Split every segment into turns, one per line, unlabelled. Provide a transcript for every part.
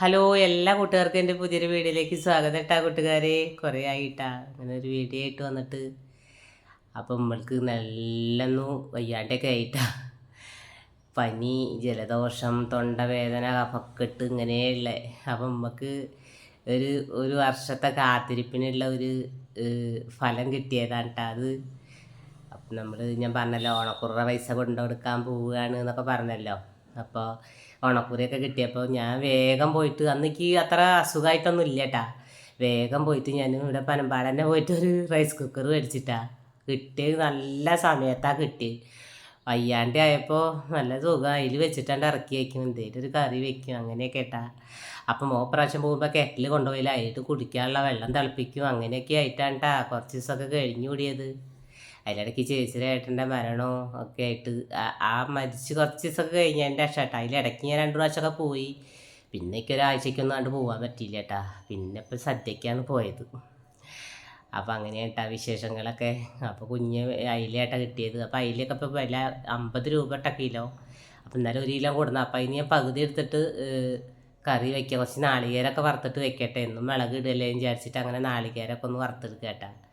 Hello എല്ലാ കൂട്ടുകാർക്കും എന്റെ പുതിയൊരു വീഡിയോയിലേക്ക് സ്വാഗതം ഇട്ടാ കൂട്ടുകാരെ. കുറേ ആയിട്ടാ. അങ്ങനെ ഒരു വീഡിയോ ആയിട്ട് വന്നിട്ട്. അപ്പം നമ്മൾക്ക് നല്ലൊന്നു വയ്യാണ്ടൊക്കെ ആയിട്ടാ. പനി ജലദോഷം തൊണ്ടവേദന കഫക്കെട്ട് ഇങ്ങനെയുള്ള അപ്പം നമുക്ക് ഒരു ഒരു വർഷത്തെ കാത്തിരിപ്പിനുള്ള ഒരു ഫലം കിട്ടിയതാണ് കേട്ടോ അത്. അപ്പം നമ്മൾ ഞാൻ പറഞ്ഞല്ലോ ഓണക്കുറ പൈസ കൊണ്ടുകൊടുക്കാൻ പോവുകയാണ് എന്നൊക്കെ പറഞ്ഞല്ലോ. അപ്പോൾ ഓണക്കുറിയൊക്കെ കിട്ടിയപ്പോൾ ഞാൻ വേഗം പോയിട്ട് അന്നെനിക്ക് അത്ര അസുഖമായിട്ടൊന്നും ഇല്ല കേട്ടാ വേഗം പോയിട്ട് ഞാൻ ഇവിടെ പനമ്പാട് തന്നെ പോയിട്ട് ഒരു റൈസ് കുക്കർ മേടിച്ചിട്ടാ. കിട്ടിയത് നല്ല സമയത്താണ് കിട്ടി വയ്യാണ്ട് ആയപ്പോൾ നല്ല സുഖം. അതിൽ വെച്ചിട്ടാണ്ട് ഇറക്കി വയ്ക്കും എന്തെങ്കിലും ഒരു കറി വെക്കും. അങ്ങനെയൊക്കെ കേട്ടാ അപ്പം മോ പ്രാവശ്യം പോകുമ്പോൾ കെറ്റിൽ കൊണ്ടുപോയില്ല. അതിട്ട് കുടിക്കാനുള്ള വെള്ളം തിളപ്പിക്കും. അങ്ങനെയൊക്കെ ആയിട്ടാണ് കേട്ടാ കുറച്ച് ദിവസമൊക്കെ കഴിഞ്ഞു കൂടിയത്. അതിലിടയ്ക്ക് ചേച്ചിയുടെ ഏട്ടന്റെ മരണോ ഒക്കെ ആയിട്ട് ആ- മരിച്ച് കുറച്ച് ദിവസമൊക്കെ കഴിഞ്ഞ എന്റെ ശേഷം അതിലിടയ്ക്ക് ഞാൻ രണ്ട് പ്രാവശ്യമൊക്കെ പോയി. പിന്നെ ഒരാഴ്ചയ്ക്കൊന്നും കണ്ട് പോകാൻ പറ്റിയില്ല കേട്ടാ പിന്നെ ഇപ്പം സദ്യക്കാണ് പോയത്. അപ്പോൾ അങ്ങനെ കേട്ടാ വിശേഷങ്ങളൊക്കെ. അപ്പോൾ കുഞ്ഞ് അയിലേട്ടാ കിട്ടിയത്. അപ്പോൾ അയിലൊക്കെ ഇപ്പോൾ വില അമ്പത് രൂപ ഇട്ട കിലോ. അപ്പം എന്നാലും ഒരു കിലോ കൊടുന്നു. അപ്പോൾ അതിന് ഞാൻ പകുതി എടുത്തിട്ട് കറി വയ്ക്കുക കുറച്ച് നാളികേരമൊക്കെ വറുത്തിട്ട് വെക്കട്ടെ. എന്നും മുളക് ഇടല്ലേ വിചാരിച്ചിട്ട് അങ്ങനെ നാളികേരമൊക്കെ ഒന്ന് വറുത്തെടുക്കുക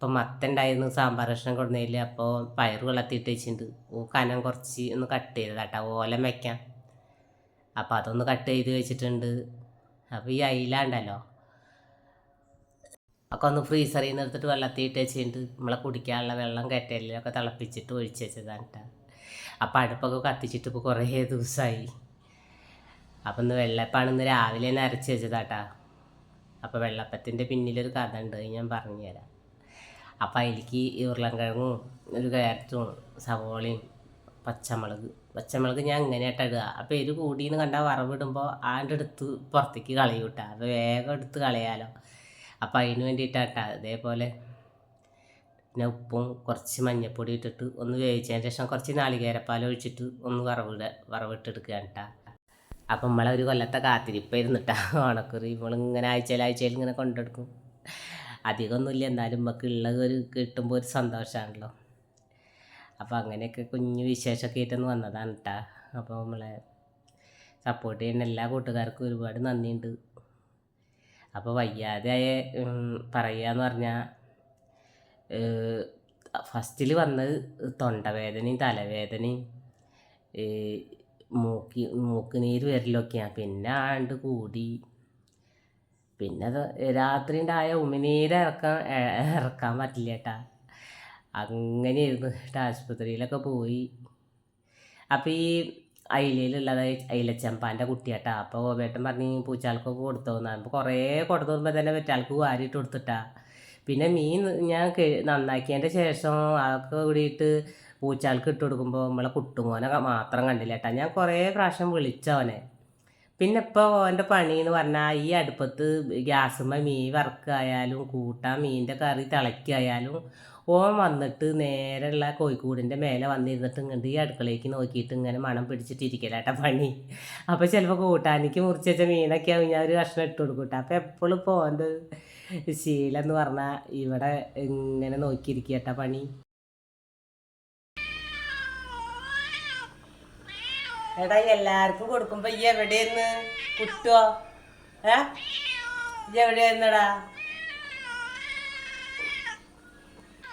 അപ്പം മത്തുണ്ടായിരുന്നു സാമ്പാർ കഷ്ണം കൊടുന്നതിൽ അപ്പോൾ പയറ് വെള്ളത്തിട്ട് വെച്ചിട്ടുണ്ട് ഓ കനം കുറച്ച് ഒന്ന് കട്ട് ചെയ്തതാട്ടാ. ഓലം വയ്ക്കാം അപ്പം അതൊന്ന് കട്ട് ചെയ്ത് വെച്ചിട്ടുണ്ട്. അപ്പോൾ ഈ അയില ഉണ്ടല്ലോ ഒന്ന് ഫ്രീസറിൽ നിന്ന് എടുത്തിട്ട് വെള്ളത്തിൽ ഇട്ട് വെച്ചിട്ടുണ്ട് നമ്മളെ കുടിക്കാനുള്ള വെള്ളം കെറ്റലിലൊക്കെ തിളപ്പിച്ചിട്ട് ഒഴിച്ച് വെച്ചതാണ് കേട്ടോ അപ്പോൾ അടുപ്പൊക്കെ കത്തിച്ചിട്ട് ഇപ്പോൾ കുറേ ദിവസമായി അപ്പം ഇന്ന് വെള്ളപ്പാണ് ഇന്ന് രാവിലെ തന്നെ അരച്ച് വെച്ചതാട്ടാ. അപ്പോൾ വെള്ളപ്പത്തിന്റെ പിന്നിലൊരു കഥ ഉണ്ട് ഞാൻ പറഞ്ഞുതരാം അപ്പോൾ അതിലേക്ക് ഉരുളൻകിഴങ്ങും ഒരു ക്യാരറ്റും സവോളയും പച്ചമുളക്. പച്ചമുളക് ഞാൻ ഇങ്ങനെ ഇങ്ങനെയായിട്ട് ഇടുക. അപ്പോൾ ഇത് കൂടിയെന്ന് കണ്ടാൽ വറവിടുമ്പോൾ ആന്റെ അടുത്ത് പുറത്തേക്ക് കളയും കേട്ടോ അപ്പോൾ വേഗം എടുത്ത് കളയാലോ. അപ്പോൾ അതിന് വേണ്ടിയിട്ടാട്ടാ അതേപോലെ പിന്നെ ഉപ്പും കുറച്ച് മഞ്ഞപ്പൊടി ഇട്ടിട്ട് ഒന്ന് വേവിച്ചതിന് ശേഷം കുറച്ച് നാളികേരപ്പാൽ ഒഴിച്ചിട്ട് ഒന്ന് വറവിട വറവിട്ടെടുക്കുകയാണ് കേട്ടാ അപ്പം നമ്മളെ ഒരു കൊല്ലത്തെ കാത്തിരിപ്പായിരുന്നിട്ടാ. ഓണക്കുറി നമ്മളിങ്ങനെ ആഴ്ചയിൽ ആഴ്ചയിൽ ഇങ്ങനെ കൊണ്ടെടുക്കും. അധികമൊന്നുമില്ല. എന്നാലും നമുക്ക് ഉള്ളത് ഒരു കിട്ടുമ്പോൾ ഒരു സന്തോഷമാണല്ലോ അപ്പോൾ അങ്ങനെയൊക്കെ കുഞ്ഞു വിശേഷമൊക്കെ ആയിട്ടൊന്ന് വന്നതാണ് കേട്ടാ അപ്പോൾ നമ്മളെ സപ്പോർട്ട് ചെയ്യുന്ന എല്ലാ കൂട്ടുകാർക്കും ഒരുപാട് നന്ദിയുണ്ട്. അപ്പോൾ വയ്യാതെ പറയുകയെന്ന് പറഞ്ഞാൽ ഫസ്റ്റിൽ വന്നത് തൊണ്ടവേദനയും തലവേദനയും മൂക്കി മൂക്ക് നീര് വരലൊക്കെയാണ്. പിന്നെ ആണ്ട് കൂടി പിന്നെ രാത്രിന്റെ ആയ ഉമിനീര് ഇറക്കാൻ ഇറക്കാൻ പറ്റില്ല കേട്ടാ അങ്ങനെയായിരുന്നു. കേട്ടോ ആശുപത്രിയിലൊക്കെ പോയി. അപ്പോൾ ഈ അയിലയിലുള്ളത് അയിലച്ചമ്പാന്റെ കുട്ടിയാട്ടാ. അപ്പോൾ ഓബേട്ടൻ പറഞ്ഞ് പൂച്ചാൾക്കൊക്കെ കൊടുത്തോന്ന്. അപ്പോൾ കുറേ കൊടുത്തു വരുമ്പോൾ തന്നെ വെറ്റാൾക്ക് വാരിയിട്ട് കൊടുത്തിട്ടാ. പിന്നെ മീൻ ഞാൻ നന്നാക്കിയതിന്റെ ശേഷം അതൊക്കെ കൂടിയിട്ട് പൂച്ചാൾക്ക് ഇട്ട് കൊടുക്കുമ്പോൾ നമ്മളെ കുട്ടുമോനെ മാത്രം കണ്ടില്ല കേട്ടാ ഞാൻ കുറേ പ്രാവശ്യം വിളിച്ചവനെ. പിന്നെ ഇപ്പോൾ ഓന്റെ പണി എന്ന് പറഞ്ഞാൽ ഈ അടുപ്പത്ത് ഗ്യാസുമ്മ മീൻ വറക്കായാലും കൂട്ടാൻ മീനിന്റെ കറി തിളക്കായാലും ഓൻ വന്നിട്ട് നേരെയുള്ള കോഴിക്കൂടിന്റെ മേലെ വന്നിരുന്നിട്ട് ഇങ്ങോട്ട് ഈ അടുക്കളയ്ക്ക് നോക്കിയിട്ട് ഇങ്ങനെ മണം പിടിച്ചിട്ടിരിക്കലാട്ട പണി. അപ്പോൾ ചിലപ്പോൾ കൂട്ടാനിക്ക് മുറിച്ച് വെച്ച മീനൊക്കെ ആവും ഞാൻ ഒരു കഷ്ണം ഇട്ട് കൊടുക്കൂട്ടെ. കേട്ടോ അപ്പോൾ എപ്പോഴും ഇപ്പോൾ ഓന്റെ ശീലം എന്ന് പറഞ്ഞാൽ ഇവിടെ ഇങ്ങനെ നോക്കിയിരിക്കട്ട പണി. എടാ എല്ലാവർക്കും കൊടുക്കുമ്പോ ഈ എവിടെയെന്ന് കുട്ടോ ഏ? ഈ എവിടെയെന്നടാ?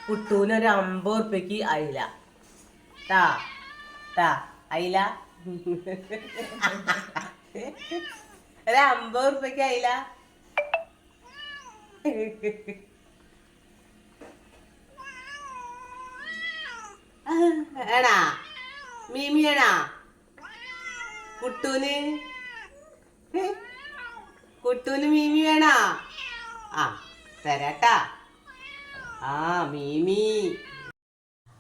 കുട്ടൂന് ഒരു അമ്പത് ഉറുപ്പ്യക്ക് അയില. ടാ ടാ അയില. ഒരു അമ്പത് ഉറുപ്പ്യക്ക് അയില. എടാ മീമിയടാ. കുട്ടൂന്? കുട്ടൂന് മീമി വേണോ? ആ തരാട്ടാ. ആ മീമി.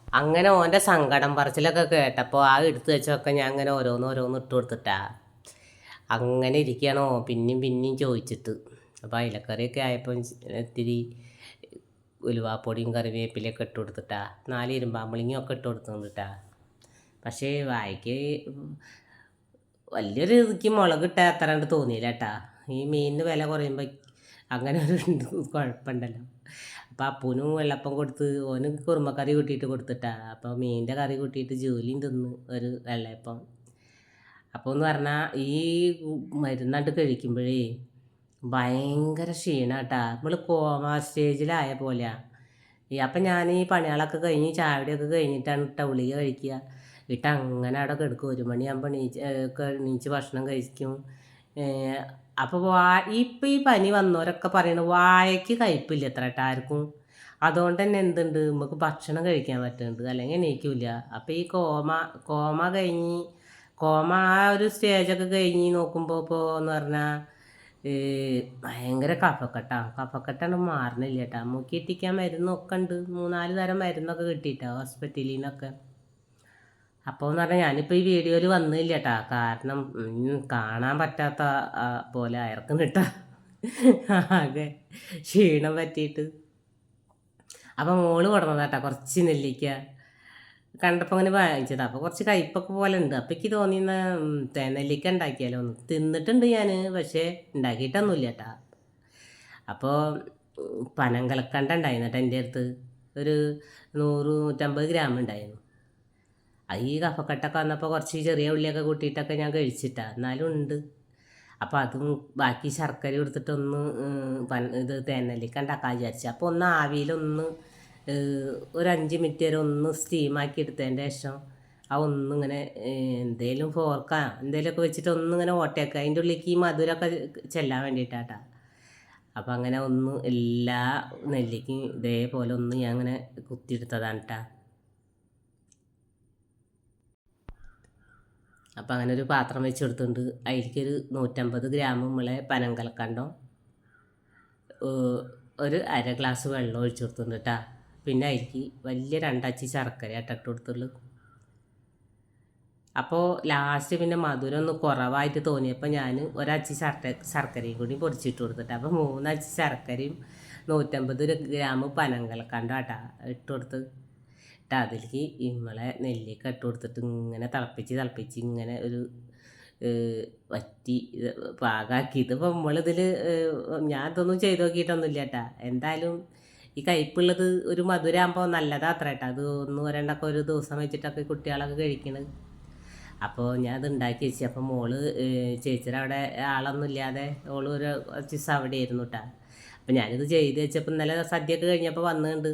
അങ്ങനെ ഓന്റെ സങ്കടം പറച്ചിലൊക്കെ കേട്ടപ്പോൾ ആ എടുത്തു വെച്ചൊക്കെ ഞാൻ അങ്ങനെ ഓരോന്ന് ഓരോന്ന് ഇട്ട് കൊടുത്തിട്ടാ. അങ്ങനെ ഇരിക്കണോ പിന്നെയും പിന്നെയും ചോദിച്ചിട്ട്. അപ്പോൾ അയിലക്കറിയൊക്കെ ആയപ്പോൾ ഇത്തിരി ഉലുവാപ്പൊടിയും കറിവേപ്പിലൊക്കെ ഇട്ട് കൊടുത്തിട്ടാ. നാല് ഇരുമ്പാമ്പളിങ്ങും ഒക്കെ ഇട്ട് കൊടുത്തിട്ടാ പക്ഷേ വായിക്ക് വലിയൊരു ഇതിക്ക് മുളക് ഇട്ടാൽ അത്ര കണ്ട് തോന്നിയില്ല കേട്ടാ ഈ മീനിന് വില കുറയുമ്പോൾ അങ്ങനെ ഒരു കുഴപ്പമുണ്ടല്ലോ. അപ്പോൾ അപ്പൂനും വെള്ളപ്പം കൊടുത്ത് ഓന് കുറുമക്കറി കൂട്ടിയിട്ട് കൊടുത്തിട്ടാ. അപ്പോൾ മീനിന്റെ കറി കൂട്ടിയിട്ട് ജോലിയും തിന്ന് ഒരു വെള്ളയപ്പം. അപ്പോൾ എന്ന് പറഞ്ഞാൽ ഈ മരുന്നണ്ട് കഴിക്കുമ്പോഴേ ഭയങ്കര ക്ഷീണാട്ടാ. നമ്മൾ കോമ സ്റ്റേജിലായ പോലെയാണ് ഈ അപ്പം ഞാൻ ഈ പണികളൊക്കെ കഴിഞ്ഞ് ചാവടിയൊക്കെ കഴിഞ്ഞിട്ടാണ് ഇട്ട ഗുളിക കഴിക്കുക ഇട്ട് അങ്ങനെ അവിടെ കിടക്കും. ഒരു മണിയാകുമ്പോൾ എണീച്ച് എണീച്ച് ഭക്ഷണം കഴിക്കും. അപ്പോൾ വാ ഇപ്പം ഈ പനി വന്നവരൊക്കെ പറയണ വായയ്ക്ക് കയ്പില്ല എത്ര ആർക്കും. അതുകൊണ്ട് തന്നെ എന്തുണ്ട്? നമുക്ക് ഭക്ഷണം കഴിക്കാൻ പറ്റുന്നുണ്ട് അല്ലെങ്കിൽ എണീക്കില്ല. അപ്പോൾ ഈ കോമ കോമ കഴിഞ്ഞ് കോമ ആ ഒരു സ്റ്റേജൊക്കെ കഴിഞ്ഞ് നോക്കുമ്പോൾ ഇപ്പോൾ എന്ന് പറഞ്ഞാൽ ഭയങ്കര കഫക്കെട്ടാണ് കഫക്കെട്ടാണ് മാറണില്ല കേട്ടോ. മുക്കിയെത്തിക്കാൻ മരുന്നൊക്കെ ഉണ്ട്. മൂന്നാൽ തരം മരുന്നൊക്കെ കിട്ടിയിട്ടാണ് ഹോസ്പിറ്റലിൽ നിന്നൊക്കെ അപ്പോൾ എന്ന് പറഞ്ഞാൽ ഞാനിപ്പോൾ ഈ വീഡിയോയിൽ വന്നില്ല കേട്ടാ കാരണം കാണാൻ പറ്റാത്ത പോലെ അയർക്കും കേട്ടാ ആകെ ക്ഷീണം പറ്റിയിട്ട്. അപ്പം മോൾ കൊടുന്നതാട്ടാ കുറച്ച് നെല്ലിക്ക. കണ്ടപ്പോൾ അങ്ങനെ വാങ്ങിച്ചത്. അപ്പോൾ കുറച്ച് കയ്പ്പൊക്കെ പോലെ ഉണ്ട് അപ്പോൾ എനിക്ക് തോന്നിയെന്ന തേനെല്ലിക്ക ഉണ്ടാക്കിയാലോ ഒന്ന് തിന്നിട്ടുണ്ട് ഞാൻ പക്ഷേ ഉണ്ടാക്കിയിട്ടൊന്നുമില്ല കേട്ടാ അപ്പോൾ പനം കലക്കണ്ട ഉണ്ടായിരുന്നു കേട്ടോ എന്റെ അടുത്ത്. ഒരു നൂറ് നൂറ്റമ്പത് ഗ്രാം ഉണ്ടായിരുന്നു ഈ കഫക്കെട്ടൊക്കെ വന്നപ്പോൾ കുറച്ച് ചെറിയ ഉള്ളിയൊക്കെ കൂട്ടിയിട്ടൊക്കെ ഞാൻ കഴിച്ചിട്ടാണ് എന്നാലും ഉണ്ട്. അപ്പോൾ അതും ബാക്കി ശർക്കര എടുത്തിട്ടൊന്ന് പൻ ഇത് തേനെല്ലിക്ക ഉണ്ടാക്കാൻ വിചാരിച്ചു. അപ്പോൾ ഒന്ന് ആവിയിലൊന്ന് ഒരു അഞ്ച് മിനിറ്റ് വരെ ഒന്ന് സ്റ്റീമാക്കി എടുത്തതിന്റെ ശേഷം ആ ഒന്നിങ്ങനെ എന്തേലും ഫോർക്കാ എന്തേലുമൊക്കെ വെച്ചിട്ട് ഒന്നിങ്ങനെ ഓട്ടയൊക്കെ അതിന്റെ ഉള്ളിലേക്ക് ഈ മധുരമൊക്കെ ചെല്ലാൻ വേണ്ടിയിട്ടാട്ടാ. അപ്പം അങ്ങനെ ഒന്ന് എല്ലാ നെല്ലിക്കും ഇതേപോലെ ഒന്ന് ഞാൻ അങ്ങനെ കുത്തിയെടുത്തതാണ് കേട്ടാ അപ്പം അങ്ങനെ ഒരു പാത്രം വെച്ച് കൊടുത്തിട്ടുണ്ട് അതിലേക്കൊരു നൂറ്റമ്പത് ഗ്രാം നമ്മളെ പനം കലക്കണ്ടോ. ഒരു അര ഗ്ലാസ് വെള്ളം ഒഴിച്ചു കൊടുത്തിട്ടുണ്ട് കേട്ടോ പിന്നെ അതിലേക്ക് വലിയ രണ്ടച്ചി ശർക്കര ഇട്ടിട്ട് കൊടുത്തുള്ളൂ അപ്പോൾ ലാസ്റ്റ് പിന്നെ മധുരം ഒന്ന് കുറവായിട്ട് തോന്നിയപ്പോൾ ഞാൻ ഒരച്ചി ശർക്ക ശർക്കരയും കൂടി പൊടിച്ചിട്ട് കൊടുത്തിട്ട്. അപ്പോൾ മൂന്നച്ചി ശർക്കരയും നൂറ്റമ്പത് ഗ്രാം പനം കലക്കണ്ടോ കേട്ടോ ഇട്ട് കൊടുത്ത്. ഇട്ട് അതിലേക്ക് ഇമ്മളെ നെല്ലിക്ക ഇട്ട് കൊടുത്തിട്ട് ഇങ്ങനെ തിളപ്പിച്ച് തിളപ്പിച്ച് ഇങ്ങനെ ഒരു വറ്റി പാകാക്കി ഇതിപ്പോൾ നമ്മളിതിൽ ഞാൻ ഇതൊന്നും ചെയ്ത് നോക്കിയിട്ടൊന്നുമില്ല കേട്ടാ. എന്തായാലും ഈ കയ്പുള്ളത് ഒരു മധുരമാകുമ്പോൾ നല്ലതാ അത്ര കേട്ടോ. അത് ഒന്ന് രണ്ടൊക്കെ ഒരു ദിവസം വെച്ചിട്ടൊക്കെ കുട്ടികളൊക്കെ കഴിക്കണത് അപ്പോൾ ഞാൻ അത് ഉണ്ടാക്കി വെച്ചു. അപ്പോൾ മോൾ ചേച്ചിയുടെ അവിടെ ആളൊന്നും ഇല്ലാതെ ഓൾ ഒരു കുറച്ച് ദിവസം അവിടെ ആയിരുന്നു കേട്ടോ. അപ്പം ഞാനിത് ചെയ്ത് വെച്ചപ്പോൾ ഇന്നലെ സദ്യയൊക്കെ കഴിഞ്ഞപ്പോൾ വന്നുകൊണ്ട്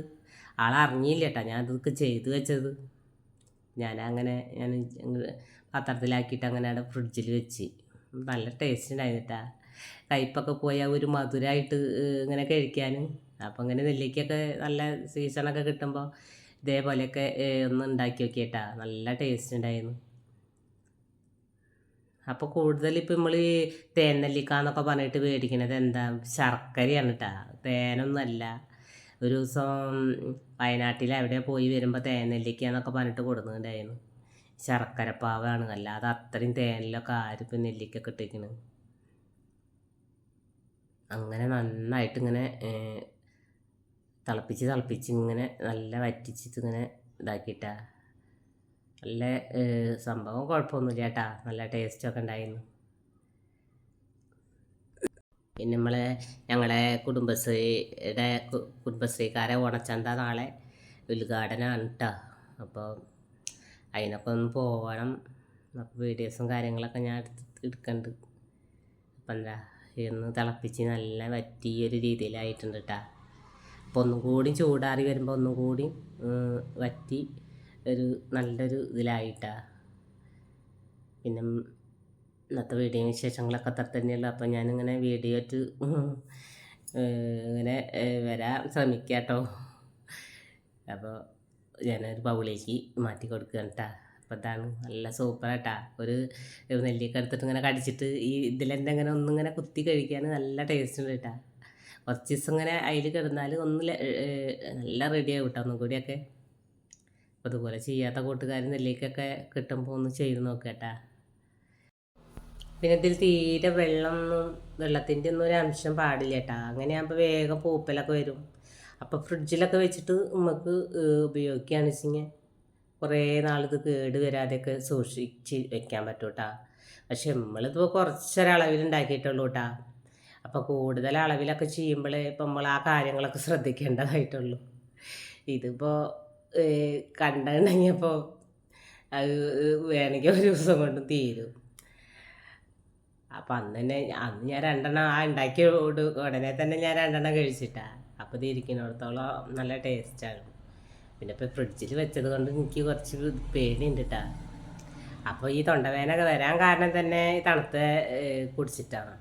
ആളറിഞ്ഞില്ല കേട്ടോ ഞാൻ ഇതൊക്കെ ചെയ്ത് വെച്ചത്. ഞാനങ്ങനെ ഞാൻ പത്രത്തിലാക്കിയിട്ട് അങ്ങനെ അവിടെ ഫ്രിഡ്ജിൽ വെച്ച്. നല്ല ടേസ്റ്റ് ഉണ്ടായിരുന്നിട്ടാ കയ്പൊക്കെ പോയാൽ ഒരു മധുരമായിട്ട് ഇങ്ങനെ കഴിക്കാനും. അപ്പോൾ ഇങ്ങനെ നെല്ലിക്കൊക്കെ നല്ല സീസണൊക്കെ കിട്ടുമ്പോൾ ഇതേപോലെയൊക്കെ ഒന്ന് ഉണ്ടാക്കി നോക്കിയിട്ടാ. നല്ല ടേസ്റ്റ് ഉണ്ടായിരുന്നു അപ്പോൾ കൂടുതൽ ഇപ്പം നമ്മൾ തേൻ നെല്ലിക്ക എന്നൊക്കെ പറഞ്ഞിട്ട് മേടിക്കണത് എന്താ? ശർക്കരയാണ് കേട്ടാ തേനൊന്നുമല്ല ഒരു ദിവസം വയനാട്ടിൽ എവിടെ പോയി വരുമ്പോൾ തേൻ നെല്ലിക്ക എന്നൊക്കെ പറഞ്ഞിട്ട് കൊടുക്കുന്നുണ്ടായിരുന്നു. ശർക്കരപ്പാവാണ് അല്ലാതെ അത്രയും തേനിലൊക്കെ ആരും ഇപ്പം കിട്ടിക്കണ് അങ്ങനെ നന്നായിട്ട് ഇങ്ങനെ തിളപ്പിച്ച് തിളപ്പിച്ച് ഇങ്ങനെ നല്ല വറ്റിച്ചിട്ട് ഇങ്ങനെ ഇതാക്കിയിട്ടാ. നല്ല സംഭവം കുഴപ്പമൊന്നുമില്ല കേട്ടാ. നല്ല ടേസ്റ്റൊക്കെ ഉണ്ടായിരുന്നു. പിന്നെ നമ്മളെ ഞങ്ങളെ കുടുംബശ്രീയുടെ കുടുംബശ്രീക്കാരെ ഓണച്ചന്ത നാളെ ഉദ്ഘാടനമാണ് കേട്ടോ അപ്പോൾ അതിനൊക്കെ ഒന്ന് പോകണം അപ്പോൾ വീഡിയോസും കാര്യങ്ങളൊക്കെ ഞാൻ എടുക്കുന്നുണ്ട് അപ്പം എന്താ ഇന്ന് തിളപ്പിച്ച് നല്ല വറ്റിയൊരു രീതിയിലായിട്ടുണ്ട് കേട്ടോ അപ്പോൾ ഒന്നും കൂടി ചൂടാറി വരുമ്പോൾ ഒന്നും കൂടി വറ്റി ഒരു നല്ലൊരു ഇതിലായിട്ടാ പിന്നെ ഇന്നത്തെ വീഡിയോ വിശേഷങ്ങളൊക്കെ അത്ര തന്നെയുള്ളൂ അപ്പോൾ ഞാനിങ്ങനെ വീഡിയോ ആയിട്ട് ഇങ്ങനെ വരാൻ ശ്രമിക്കുക കേട്ടോ അപ്പോൾ ഞാനൊരു ബൗളിലേക്ക് മാറ്റി കൊടുക്കുകയാണ് കേട്ടോ അപ്പോൾ ഇതാണ് നല്ല സൂപ്പർ കേട്ടാ ഒരു നെല്ലിയൊക്കെ എടുത്തിട്ട് ഇങ്ങനെ കടിച്ചിട്ട് ഈ ഇതിലെന്റെ ഇങ്ങനെ ഒന്നിങ്ങനെ കുത്തി കഴിക്കാൻ നല്ല ടേസ്റ്റ് ഉണ്ട് കേട്ടാ കുറച്ച് ദിവസം ഇങ്ങനെ അതിൽ കിടന്നാൽ ഒന്ന് നല്ല റെഡി നല്ല റെഡിയാവും കേട്ടോ ഒന്നും കൂടിയൊക്കെ അപ്പോൾ അതുപോലെ ചെയ്യാത്ത കൂട്ടുകാർ നെല്ലിക്കൊക്കെ കിട്ടുമ്പോൾ ഒന്ന് ചെയ്ത് നോക്കുക കേട്ടാ പിന്നെ ഇതിൽ തീരെ വെള്ളമൊന്നും വെള്ളത്തിന്റെ ഒന്നും ഒരു അംശം പാടില്ല കേട്ടോ. അങ്ങനെയാകുമ്പോൾ വേഗം പൂപ്പലൊക്കെ വരും. അപ്പോൾ ഫ്രിഡ്ജിലൊക്കെ വെച്ചിട്ട് നമുക്ക് ഉപയോഗിക്കുകയാണ് ഉപയോഗിക്കുകയാണെന്ന് കുറേ കുറേ നാളിത് കേട് വരാതെയൊക്കെ സൂക്ഷിച്ച് വെക്കാൻ പറ്റും കേട്ടോ. പക്ഷെ നമ്മളിപ്പോൾ കുറച്ചൊരളവിൽ ഉണ്ടാക്കിയിട്ടുള്ളൂ കേട്ടോ. അപ്പോൾ കൂടുതൽ അളവിലൊക്കെ ചെയ്യുമ്പോൾ ഇപ്പം നമ്മൾ ആ കാര്യങ്ങളൊക്കെ ശ്രദ്ധിക്കേണ്ടതായിട്ടുള്ളൂ. ഇതിപ്പോൾ കണ്ടുണ്ടെങ്കിയപ്പോൾ അത് വേണമെങ്കിൽ ഒരു ദിവസം കൊണ്ട് തീരും. അപ്പം അന്ന് തന്നെ അന്ന് ഞാൻ രണ്ടെണ്ണം ആ ഉണ്ടാക്കി ഉടനെ തന്നെ ഞാൻ രണ്ടെണ്ണം കഴിച്ചിട്ടാ. അപ്പോൾ ഇത് ഇരിക്കുന്നിടത്തോളം നല്ല ടേസ്റ്റാണ് പിന്നെ ഇപ്പോൾ ഫ്രിഡ്ജിൽ വെച്ചത് കൊണ്ട് എനിക്ക് കുറച്ച് പേടിയുണ്ട് കേട്ടാ അപ്പോൾ ഈ തൊണ്ടവേനൊക്കെ വരാൻ കാരണം തന്നെ ഈ തണുത്ത കുടിച്ചിട്ടാണ്.